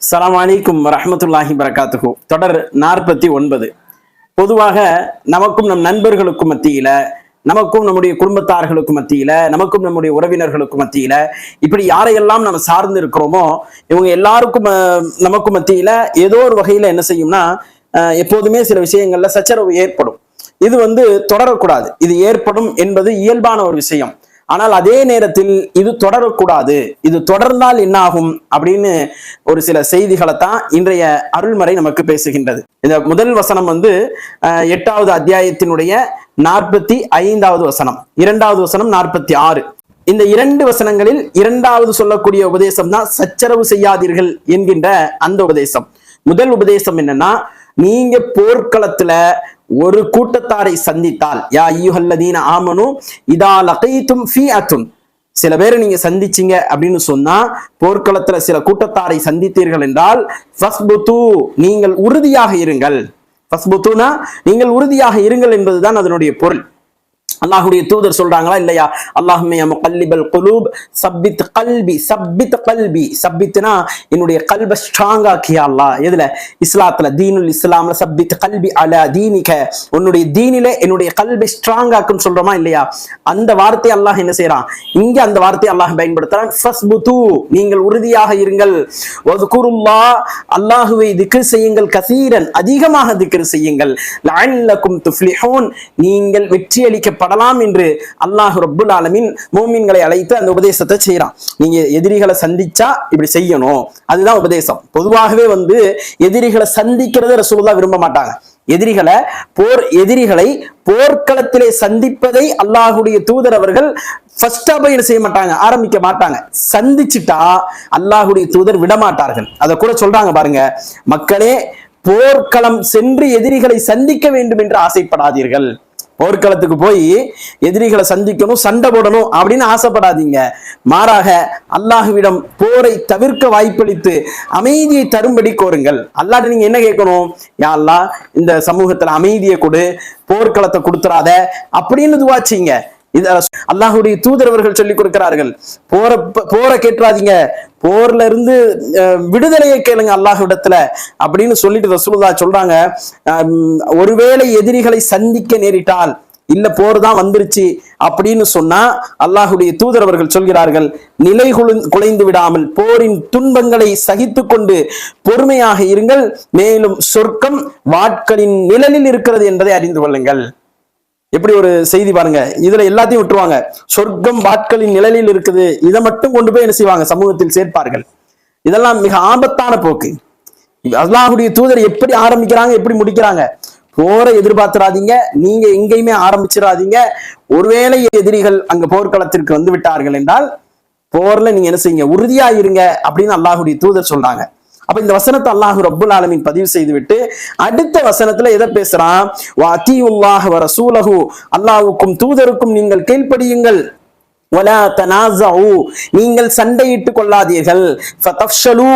சலாம் அலைக்கும் ரஹமத்துல்லாஹி வரகாத்துகு தொடர் நாற்பத்தி ஒன்பது பொதுவாக நமக்கும் நம் நண்பர்களுக்கும் மத்தியில நமக்கும் நம்முடைய குடும்பத்தார்களுக்கும் மத்தியில நமக்கும் நம்முடைய உறவினர்களுக்கும் மத்தியில இப்படி யாரையெல்லாம் நம்ம சார்ந்து இருக்கிறோமோ இவங்க எல்லாருக்கும் நமக்கும் மத்தியில ஏதோ ஒரு வகையில என்ன செய்யும்னா எப்போதுமே சில விஷயங்கள்ல சச்சரவு ஏற்படும். இது வந்து தொடரக்கூடாது. இது ஏற்படும் என்பது இயல்பான ஒரு விஷயம். ஆனால் அதே நேரத்தில் இது தொடரக்கூடாது. இது தொடர்ந்தால் என்ன ஆகும் அப்படின்னு ஒரு சில செய்திகளை தான் இன்றைய அருள்மறை நமக்கு பேசுகின்றது. இந்த முதல் வசனம் வந்து எட்டாவது அத்தியாயத்தினுடைய நாற்பத்தி ஐந்தாவது வசனம். இரண்டாவது வசனம் நாற்பத்தி ஆறு இந்த இரண்டு வசனங்களில் இரண்டாவது சொல்லக்கூடிய உபதேசம் தான் சச்சரவு செய்யாதீர்கள் என்கின்ற அந்த உபதேசம். முதல் உபதேசம் என்னன்னா நீங்க போர்க்களத்துல ஒரு கூட்டத்தாரை சந்தித்தால் யா ஐயுஹல்லதீன ஆமனு இதா லகைத்தும் ஃபீ சில பேரை நீங்க சந்திச்சீங்க அப்படின்னு சொன்னா போர்க்களத்துல சில கூட்டத்தாரை சந்தித்தீர்கள் என்றால் ஃபஸ்புத்து நீங்கள் உறுதியாக இருங்கள். ஃபஸ்புத்துனா நீங்கள் உறுதியாக இருங்கள் என்பதுதான் அதனுடைய பொருள். அல்லாஹுடைய தூதர் சொல்றாங்களா இல்லையா? அல்லாஹுமே கல்லிபல் குலூப் சப்பித் கல்வி சப்பித் கல்வி சப்பித்னா என்னுடைய கல்ப ஸ்ட்ராங் ஆக்கியா அல்லா எதுல? இஸ்லாத்துல. தீனுல் இஸ்லாம்ல சப்பித் கல்வி அல தீனிக. உன்னுடைய தீனில என்னுடைய கல்பை ஸ்ட்ராங் ஆக்குன்னு சொல்றோமா இல்லையா? அந்த வார்த்தை அல்லாஹ் என்ன செய்யறான் இங்க அந்த வார்த்தை அல்லாஹ் பயன்படுத்துறான். ஃபஸ்புது. நீங்கள் உறுதியாக இருங்கள். வதுகுருல்லா அல்லாஹுவை திக்ர் செய்யுங்கள் கசீரன். அதிகமாக திக்ர் செய்யுங்கள். லஅல்லக்கும் துஃப்லிஹூன். நீங்கள் வெற்றியளிக்கப்பட படலாம் என்று அல்லாஹ் ரப்புல் ஆலமின் மூமின்களை அழைத்து அந்த உபதேசத்தை செய்யறான் நீங்க எதிரிகளை சந்திச்சா இப்படி செய்யணும். அதுதான் உபதேசம். பொதுவாகவே வந்து எதிரிகளை சந்திக்கிறத ரசூலுல்லா விரும்ப மாட்டாங்க. எதிரிகளை போர் எதிரிகளை போர்க்களத்திலே சந்திப்பதை அல்லாஹுடைய தூதர் அவர்கள் ஃபர்ஸ்டா போய் செய்ய மாட்டாங்க? ஆரம்பிக்க மாட்டாங்க. சந்திச்சுட்டா அல்லாஹுடைய தூதர் விடமாட்டார்கள் அதை கூட சொல்றாங்க பாருங்க. மக்களே போர்க்களம் சென்று எதிரிகளை சந்திக்க வேண்டும் என்று ஆசைப்படாதீர்கள். போர்க்களத்துக்கு போய் எதிரிகளை சந்திக்கணும் சண்டை போடணும் அப்படின்னு ஆசைப்படாதீங்க. மாறாக அல்லாஹுவிடம் போரை தவிர்க்க வாய்ப்பளித்து அமைதியை தரும்படி கோருங்கள். அல்லாட்ட நீங்க என்ன கேட்கணும்? யா அல்லா இந்த சமூகத்துல அமைதியை கொடு போர்க்களத்தை கொடுத்துறாத அப்படின்னு துவாச்சிங்க இது அல்லாஹுடைய தூதரவர்கள் சொல்லி கொடுக்கிறார்கள். போற போரை கேட்டுறாதீங்க போர்ல இருந்து விடுதலையை கேளுங்க அல்லாஹ்விடத்துல அப்படின்னு சொல்லிட்டு ரசூலுல்லாஹ் சொல்றாங்க. ஒருவேளை எதிரிகளை சந்திக்க நேரிட்டால் இல்ல போர் தான் வந்துருச்சு அப்படின்னு சொன்னா அல்லாஹுடைய தூதரவர்கள் சொல்கிறார்கள் நிலை குலைந்து விடாமல் போரின் துன்பங்களை சகித்து கொண்டு பொறுமையாக இருங்கள் மேலும் சொர்க்கம் வாட்களின் நிழலில் இருக்கிறது என்பதை அறிந்து கொள்ளுங்கள். எப்படி ஒரு செய்தி பாருங்க. இதுல எல்லாத்தையும் விட்டுருவாங்க. சொர்க்கம் வாட்களின் நிழலில் இருக்குது. இதை மட்டும் கொண்டு போய் என்ன செய்வாங்க? சமூகத்தில் சேர்ப்பார்கள். இதெல்லாம் மிக ஆபத்தான போக்கு. அல்லாஹுடைய தூதர் எப்படி ஆரம்பிக்கிறாங்க? எப்படி முடிக்கிறாங்க? போரை எதிர்பார்த்துறாதீங்க நீங்க எங்கேயுமே ஆரம்பிச்சிடாதீங்க ஒருவேளை எதிரிகள் அங்க போர்க்களத்திற்கு வந்து விட்டார்கள் என்றால் போர்ல நீங்க என்ன செய்யுங்க? உறுதியா இருங்க அப்படின்னு அல்லாஹுடைய தூதர் சொல்றாங்க. அப்ப இந்த வசனத்தை அல்லாஹு ரப்புல் ஆலமின் பதிவு செய்து விட்டு அடுத்த வசனத்துல எதை பேசுறான்? வாத்தியுல்லாஹ் வர ரசூலஹு. அல்லாஹ்வுக்கும் தூதருக்கும் நீங்கள் கீழ்ப்படியுங்கள். நீங்கள் சண்டையிட்டு கொள்ளாதீர்கள். ஃபதஃப்ஷலு.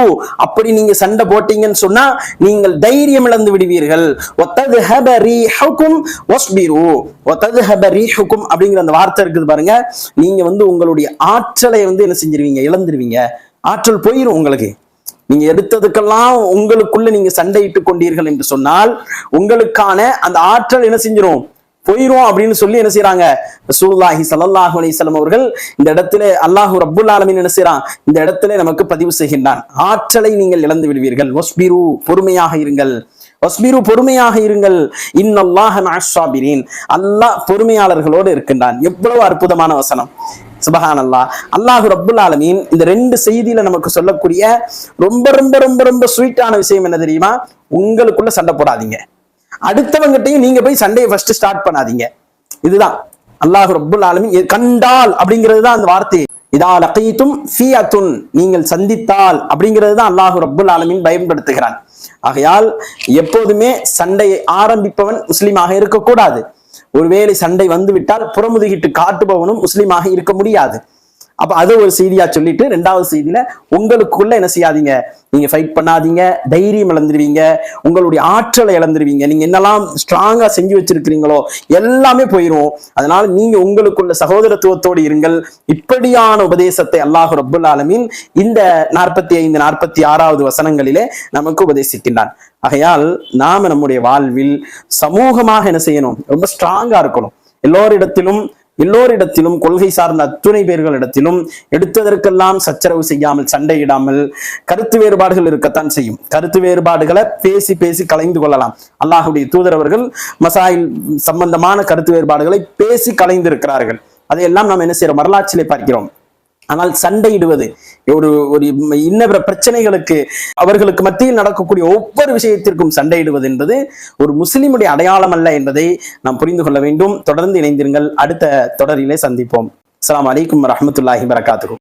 அப்படி நீங்க சண்டை போட்டீங்கன்னு சொன்னா நீங்கள் தைரியம் இழந்து விடுவீர்கள். அப்படிங்கிற அந்த வார்த்தை இருக்குது பாருங்க. நீங்க வந்து உங்களுடைய ஆற்றலை வந்து என்ன செஞ்சிருவீங்க? இழந்துருவீங்க. ஆற்றல் போயிரும் உங்களுக்கு. நீங்க எடுத்ததுக்கெல்லாம் உங்களுக்குள்ள நீங்க சண்டையிட்டுக் கொண்டீர்கள் என்று சொன்னால் உங்களுக்கான அந்த ஆற்றல் என்ன செஞ்சிடும் போயிரும் அப்படின்னு சொல்லி என்ன செய்யறாங்க ரசூல்லாஹி சல்லாஹு அலிசலம் அவர்கள் இந்த இடத்துல அல்லாஹ் ரப்புல் ஆலமின் என்ன செய்யறான் இந்த இடத்துல நமக்கு பதிவு செய்கின்றான். ஆற்றலை நீங்கள் இழந்து விடுவீர்கள். வஸ்பிரு பொறுமையாக இருங்கள். வஸ்பிரு பொறுமையாக இருங்கள். இன்னல்லாஹ மஅஸ்ஸாபிரீன் அல்லாஹ் பொறுமையாளர்களோடு இருக்கின்றான். எவ்வளவு அற்புதமான வசனம். சுபஹான் அல்லா அல்லாஹு ரப்புல் ஆலமீன் இந்த ரெண்டு செய்தியில நமக்கு சொல்லக்கூடிய ரொம்ப ரொம்ப ரொம்ப ரொம்ப ஸ்வீட்டான விஷயம் என்ன தெரியுமா? உங்களுக்குள்ள சண்டை போடாதீங்க. அடுத்தவங்கிட்டையும் நீங்க போய் சண்டையை ஃபர்ஸ்ட் ஸ்டார்ட் பண்ணாதீங்க. இதுதான். அல்லாஹு ரப்புல் ஆலமீன் கண்டால் அப்படிங்கிறது தான் அந்த வார்த்தை. இதா லகீத்தும் ஃபியத்துன். நீங்கள் சந்தித்தால் அப்படிங்கிறது தான் அல்லாஹு ரப்புல் ஆலமின் பயன்படுத்துகிறான். ஆகையால் எப்போதுமே சண்டையை ஆரம்பிப்பவன் முஸ்லீமாக இருக்கக்கூடாது. ஒருவேளை சண்டை வந்து விட்டால் புறமுதுகிட்டு காட்டுபவனும் முஸ்லீமாக இருக்க முடியாது. அப்ப அதை ஒரு செய்தியா சொல்லிட்டு ரெண்டாவது செய்தியில உங்களுக்குள்ள என்ன செய்யாதீங்க. நீங்க ஃபைட் பண்ணாதீங்க. தைரியம் இழந்துருவீங்க. உங்களுடைய ஆற்றலை இழந்துருவீங்க. நீங்க என்னெல்லாம் ஸ்ட்ராங்கா செஞ்சு வச்சிருக்கிறீங்களோ எல்லாமே போயிரும். அதனால நீங்க உங்களுக்குள்ள சகோதரத்துவத்தோடு இருங்கள். இப்படியான உபதேசத்தை அல்லாஹ் ரபுல் ஆலமின் இந்த நாற்பத்தி ஐந்து நாற்பத்தி ஆறாவது வசனங்களிலே நமக்கு உபதேசிக்கின்றான். ஆகையால் நாம நம்முடைய வாழ்வில் சமூகமாக என்ன செய்யணும்? ரொம்ப ஸ்ட்ராங்கா இருக்கணும். எல்லோரிடத்திலும் எல்லோரிடத்திலும் கொள்கை சார்ந்த அத்துணை பேர்களிடத்திலும் எடுத்ததற்கெல்லாம் சச்சரவு செய்யாமல் சண்டையிடாமல் கருத்து வேறுபாடுகள் இருக்கத்தான் செய்யும். கருத்து வேறுபாடுகளை பேசி பேசி கலைந்து கொள்ளலாம். அல்லாஹுடைய தூதரவர்கள் மசாயில் சம்பந்தமான கருத்து வேறுபாடுகளை பேசி கலைந்திருக்கிறார்கள். அதையெல்லாம் நாம் என்ன செய்யறோம்? வரலாற்றிலே பார்க்கிறோம். ஆனால் சண்டையிடுவது ஒரு ஒரு இன்ன பிற பிரச்சனைகளுக்கு அவர்களுக்கு மத்தியில் நடக்கக்கூடிய ஒவ்வொரு விஷயத்திற்கும் சண்டையிடுவது என்பது ஒரு முஸ்லிமுடைய அடையாளம் அல்ல என்பதை நாம் புரிந்து கொள்ள வேண்டும். தொடர்ந்து இணைந்திருங்கள். அடுத்த தொடரிலே சந்திப்போம். அஸ்லாம் வலைக்கம் வரமத்துல்லாஹி வரகாத்துக்கும்